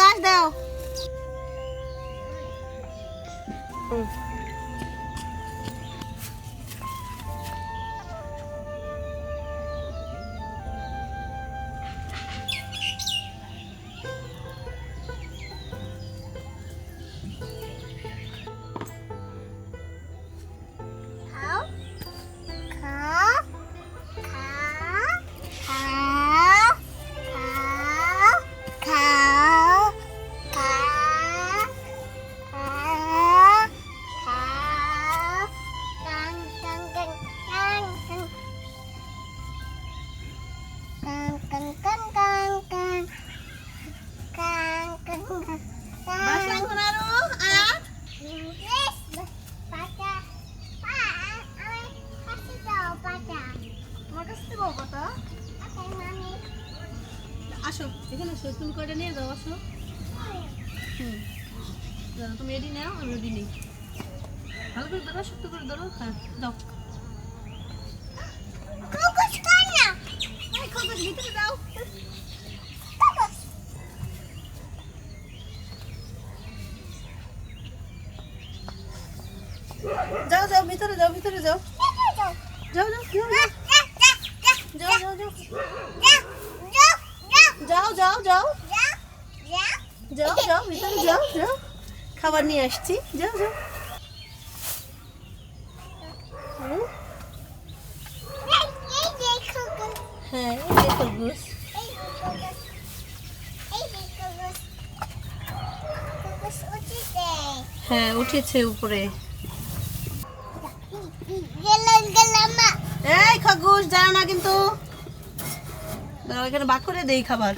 gás, Del. আসো, এখানে আসো কয়টা নিয়ে যাও, আসো। হুম। তুমি এডি নাও, আমি এডি নেই। ভালো করে ধরো, শক্ত করে ধরো হ্যাঁ দাও কুকুস কানা এই খরগোশ ভিতরে দাও কুকুস যাও যাও, ভিতরে যাও ভিতরে যাও। যাও যাও যাও যাও। যাও যাও যাও। যাও যাও যাও। ভিতরে যাও যাও। খাবার নিয়ে আসছি। যাও যাও। হ্যাঁ হ্যাঁ উঠেছে উপরে। এই খরগোশ যাও না কিন্তু। দাঁড়াও এখানে বাক করে দেই খাবার।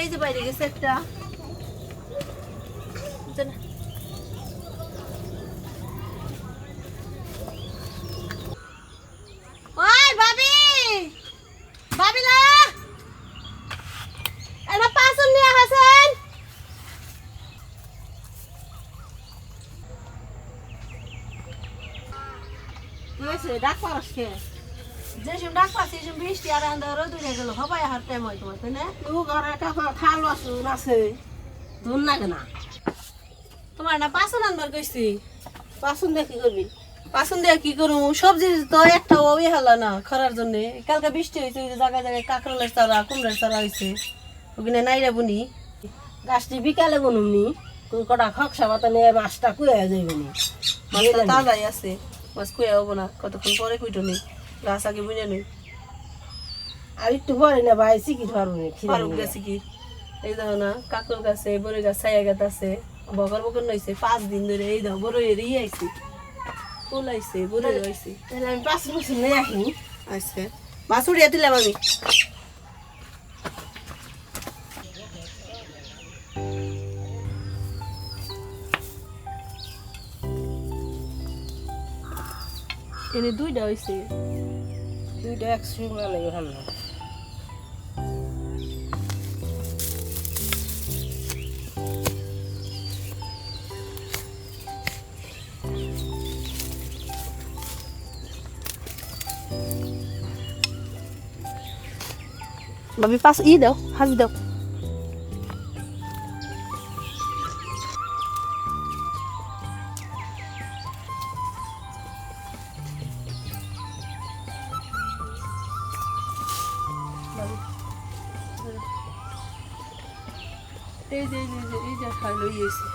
এই যে বাইরে গেছে একটা যা না। ওই ভাবি ভাবিলা এটা পাঁচন নিয়ে হাসেন হয়েছে ডাক পারস কে? যে সময় ডাক পাচ্ছি বৃষ্টি আর আন্দা রোদ উঠে গেল হবাই হার টাইম হয় তোমার তাই না? তু ঘরে খাল আসুন আছে ধুন না তোমার না পাঁচন আনবার কইছি? করবি? পাঁচন দিয়ে কি করু সবজি তো একটা ওই হালা না খরার জন্য। কালকে বৃষ্টি হয়েছে ওই জায়গায় জায়গায় কাঁকরোলের চারা কুমড়ার চারা হয়েছে ওখানে নাইরা বুনি। গাছটি বিকালে বনুমনি কটা খকসা পাতা নিয়ে মাছটা কুয়ে যাইবনি মাছটা তাজাই আছে। মাছ কুয়া হব না কতক্ষণ পরে কুইটো নেই গাছ আগে বুঝে নেই আর একটু পরে না ভাই চিকি ধরবো ফারুক গেছে কি এই দেখো না কাকর গাছে বড়ই গাছ ছায়া গাছ আছে বকর বকর নইছে পাঁচ দিন ধরে এই দাও বড়ই এর ইয়ে আইছে ফুল আইছে বড়ই আইছে আমি পাঁচ বছর নিয়ে আসি আচ্ছা মাছ উড়িয়ে দিলাম আমি এনে দুইটা হয়েছে দুইটা একশো না নেই ওখান না Babi pas i daw, has daw. এই যে এই যে খাই লই এসে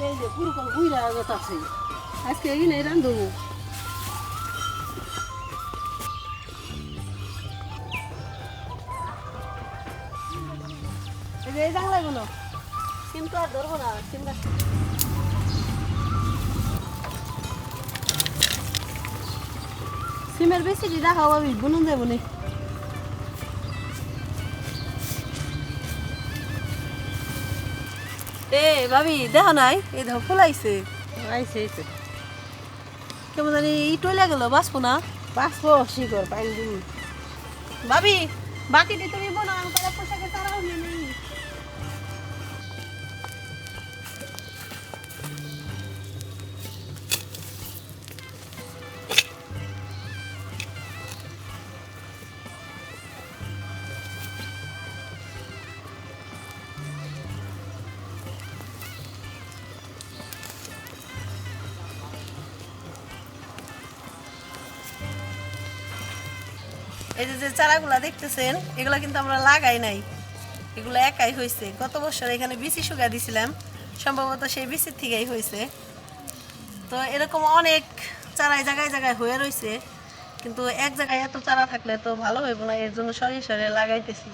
এই যে, পুরো বুইরা আগত আছে আজকে এই নেই রান্ধবো সিমের বেশি দেখাও আমি বুনুন দেবো নি এ ভাবি দেখো নাই এই দেখো ফুল আইছে আইছে কেমন জানি ই টইলা গেল বাঁচবো না বাঁচবো শিকড় পানি দিন ভাবি বাকিটি তুমি বোনা তারাও নিয়ে এই যে যে চারাগুলা দেখতেছেন, এগুলো কিন্তু আমরা লাগাই নাই। এগুলো একাই হয়েছে গত বছর এখানে বিচি শুকা দিছিলাম। সম্ভবত সেই বিচির থেকেই হয়েছে তো এরকম অনেক চারাই জায়গায় জায়গায় হয়ে রয়েছে কিন্তু এক জায়গায় এত চারা থাকলে তো ভালো হইব না, এর জন্য সরিয়ে সরিয়ে লাগাইতেছি।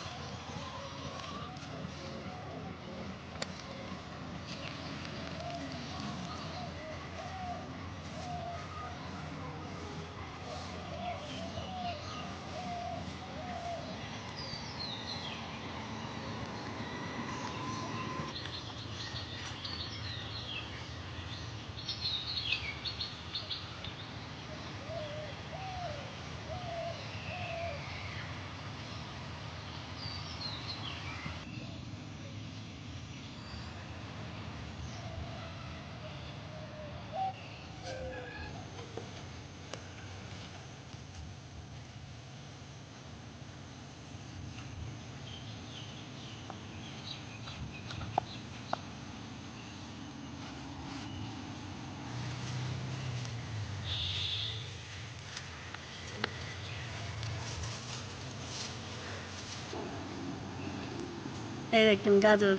এই দেখেন গাজর।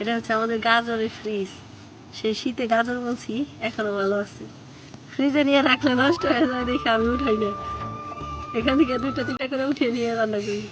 এটা হচ্ছে আমাদের গাজরের ফ্রিজ সেই শীতে গাজর বলছি, এখনও ভালো আছে। ফ্রিজে নিয়ে রাখলে নষ্ট হয়ে যায় দেখে আমি উঠাই না। এখান থেকে দুটো তিনটা করে উঠিয়ে নিয়ে রান্না করি।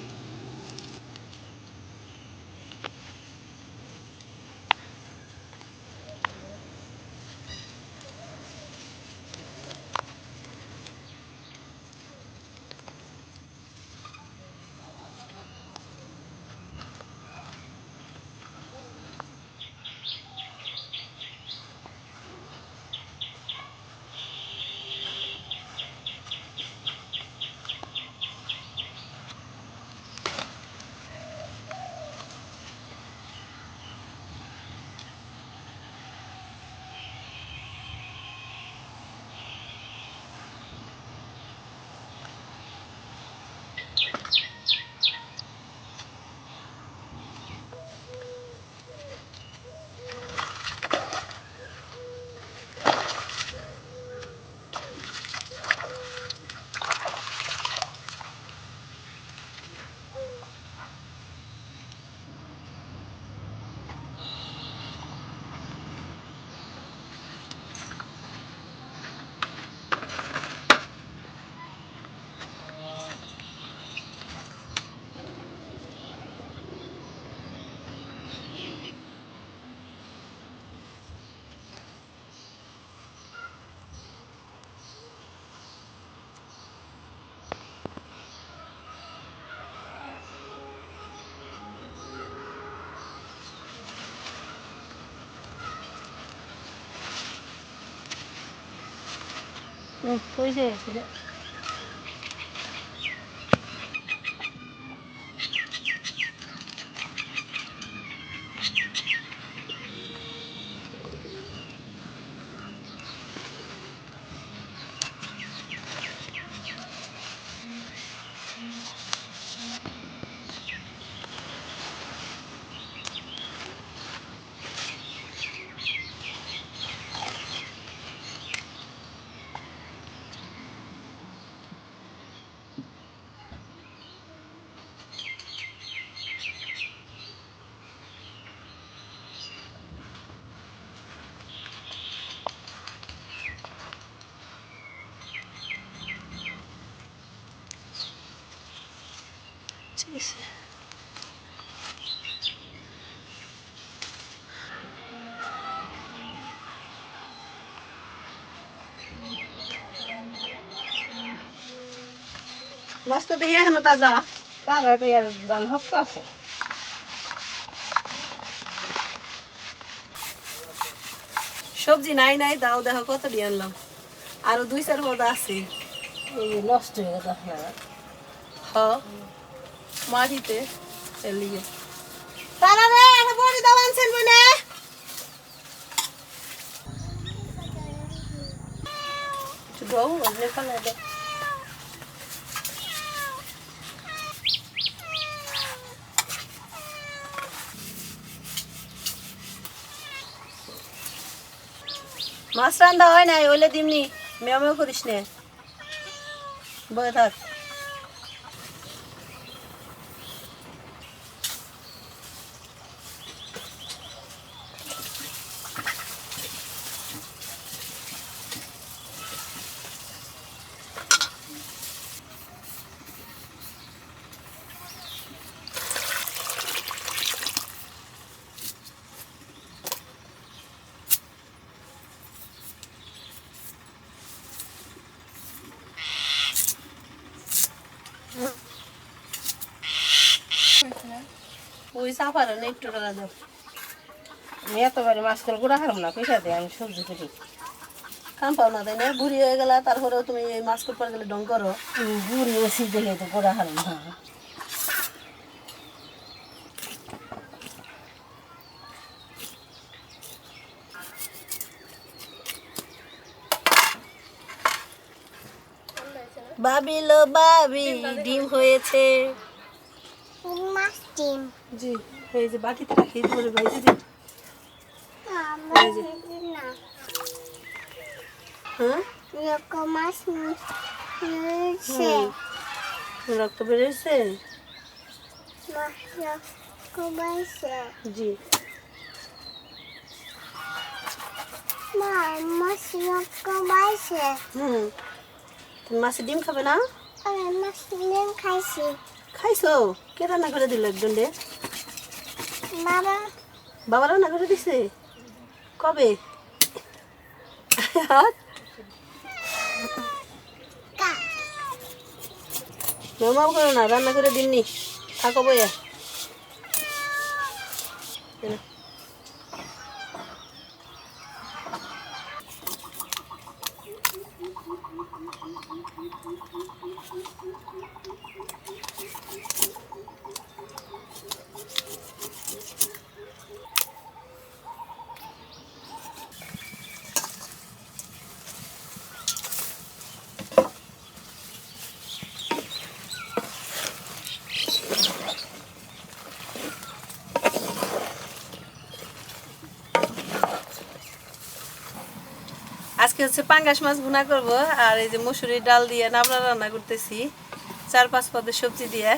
嗯，可以，谢谢。ঠিক আছে মাছটা দেখি এখনও তাজা তারা তো আর দান হক্ত আছে সবজি নাই নাই দাও দেখো কত দিয়ে আনলাম। আরও দুই চার পদ আছে। নষ্ট হয়ে গেছে হ্যাঁ মাটিতে এলিগে তারা রে একটা বড়ি দাও আনছেন মনে একটু দাও অন্য পালা দাও মাছ রান্দা হয় নাই ওইলে দিমনি মেয় মেয় করিস নে বয়ে থাক ওই সাফার একটু টাকা দাও। এতবারে মাছ করে গুঁড়া হারাম না পয়সা দিয়ে আমি সবজি করি। কাম পাও না, তাই না? বুড়ি হয়ে গেলা তারপরেও তুমি এই মাছ করবার গেলে ডং করো। বুড়ি ওসি দেখে তো গুঁড়া হারাম না। বাবিলো বাবি ডিম হয়েছে। মাছ ডিম জি এই যে বাটিতে রাখি ধরে মাছ নিয়েছে রক্ত বেড়েছে জি। মা মাছ ডিম খাবে না? মাছ ডিম খাইছি। খাইছো? কে রান্না করে দিল একজন রে? বাবা বাবা রান্না করে দিছে? কবে? নর্মাল করো না রান্না করে দিননি। থাকো বইয়া। আজকে হচ্ছে পাঙ্গাস মাছ ভুনা করব, আর এই যে মসুরির ডাল দিয়ে নামড়া রান্না করতেছি, চার পাঁচ পদের সবজি দিয়ে।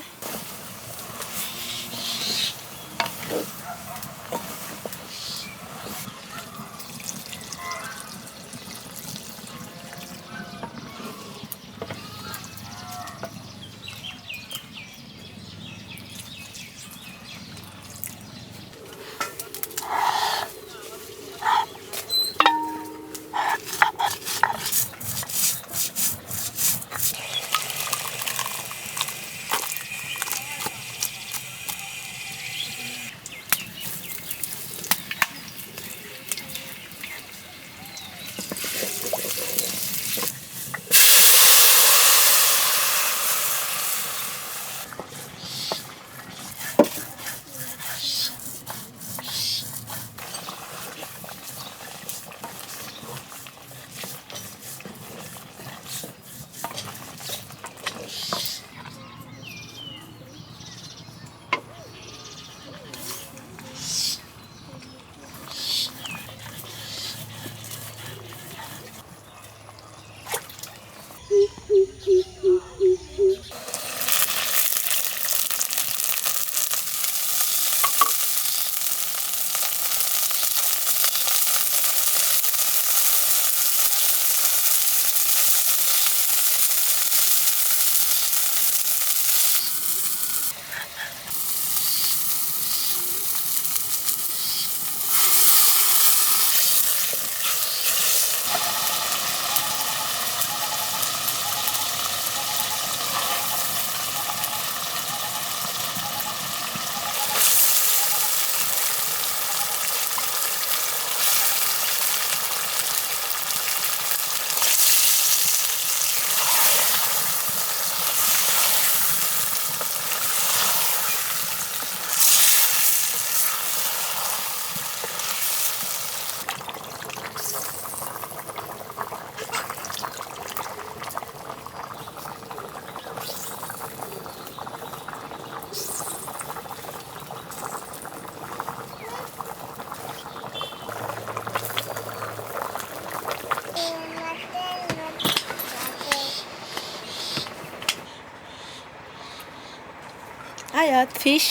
আয়াত ফিশ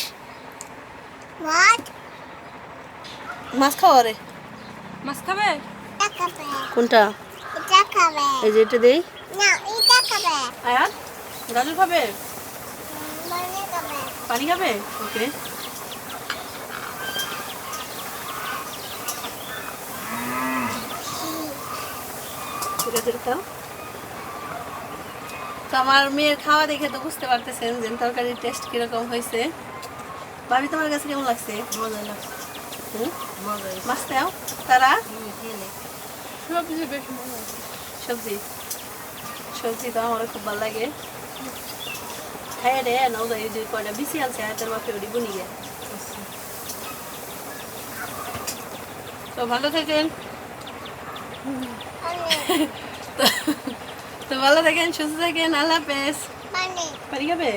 What? মাছ খাওয়া রে। মাছ খাবে? কোনটা? এটা খাবে। এই যে এটা দেই। না এটা খাবে। আয়াত গাজর খাবে? মানে খাবে। পানি খাবে? ওকে গাজর খাও তো আমার মেয়ের খাওয়া দেখে তো বুঝতে পারতেছেন যে তরকারির টেস্ট কীরকম হয়েছে। ভাবি তোমার কাছে কেমন লাগছে? মজা লাগছে? মজা তারা? সবজি বেশ মজা সবজি? সবজি তো আমার খুব ভালো লাগে। খাই রে নাও যাই যে কয়টা বেশি আনছে হাতের মাপে ওটি বুনি গে তো ভালো থাকেন। তো ভালো থাকেন সুস্থ থাকেন আল্লাহ হাফেজ। মানে। খাবে